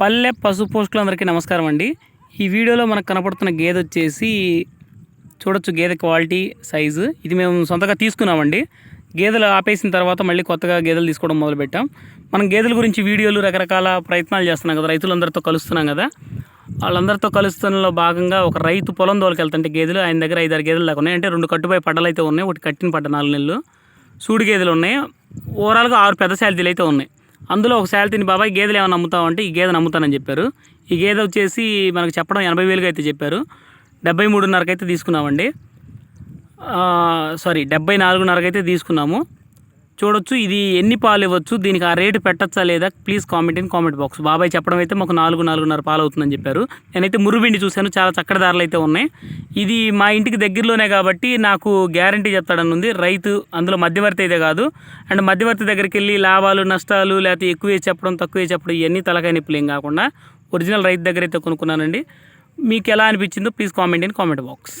పల్లె పశు పోస్టులందరికీ నమస్కారం అండి. ఈ వీడియోలో మనకు కనపడుతున్న గేదె వచ్చేసి చూడొచ్చు గేదె క్వాలిటీ సైజు. ఇది మేము సొంతగా తీసుకున్నామండి. గేదెలు ఆపేసిన తర్వాత మళ్ళీ కొత్తగా గేదెలు తీసుకోవడం మొదలుపెట్టాం. మనం గేదెల గురించి వీడియోలు రకరకాల ప్రయత్నాలు చేస్తున్నాం కదా రైతులందరితో కలుస్తున్నాం కదా. వాళ్ళందరితో కలుస్తున్నలో భాగంగా ఒక రైతు పొలం దోలికెళ్తుంటే గేదెలు ఆయన దగ్గర ఐదారు గేదెలు దాకా ఉన్నాయి. అంటే రెండు కట్టుపై పడ్డలు అయితే ఉన్నాయి ఒకటి కట్టిన పడ్డ నాలుగు నెలలు. సూడి గేదెలు ఉన్నాయి. ఓవరాల్గా ఆరు పెద్ద శాలిదీలు అయితే ఉన్నాయి. అందులో ఒక శాలితీని బాబాయ్ గేదెలు ఏమైనా అమ్ముతావు అంటే ఈ గేదెను అమ్ముతానని చెప్పారు. ఈ గేదె వచ్చేసి మనకు చెప్పడం ఎనభై వేలుగా అయితే చెప్పారు. డెబ్బై మూడున్నరకైతే అయితే తీసుకున్నామండి సారీ డెబ్బై నాలుగున్నరకైతే తీసుకున్నాము. చూడొచ్చు. ఇది ఎన్ని పాలు ఇవ్వచ్చు? దీనికి ఆ రేటు పెట్టచ్చా లేదా? Please comment in comment box. బాబాయ్ చెప్పడం అయితే మాకు నాలుగు నాలుగున్నర పాలు అవుతుందని చెప్పారు. నేనైతే మురుబిండి చూశాను. చాలా చక్కటి ధరలు అయితే ఉన్నాయి. ఇది మా ఇంటికి దగ్గరలోనే కాబట్టి నాకు గ్యారంటీ చెప్తాడని ఉంది రైతు అందులో మధ్యవర్తి అయితే కాదు. అండ్ మధ్యవర్తి దగ్గరికి వెళ్ళి లాభాలు నష్టాలు లేకపోతే ఎక్కువే చెప్పడం తక్కువే చెప్పడం ఇవన్నీ తలకాయ నొప్పులు ఏం కాకుండా ఒరిజినల్ రైతు దగ్గర అయితే కొనుక్కున్నానండి. మీకు ఎలా అనిపించిందో please comment in comment box.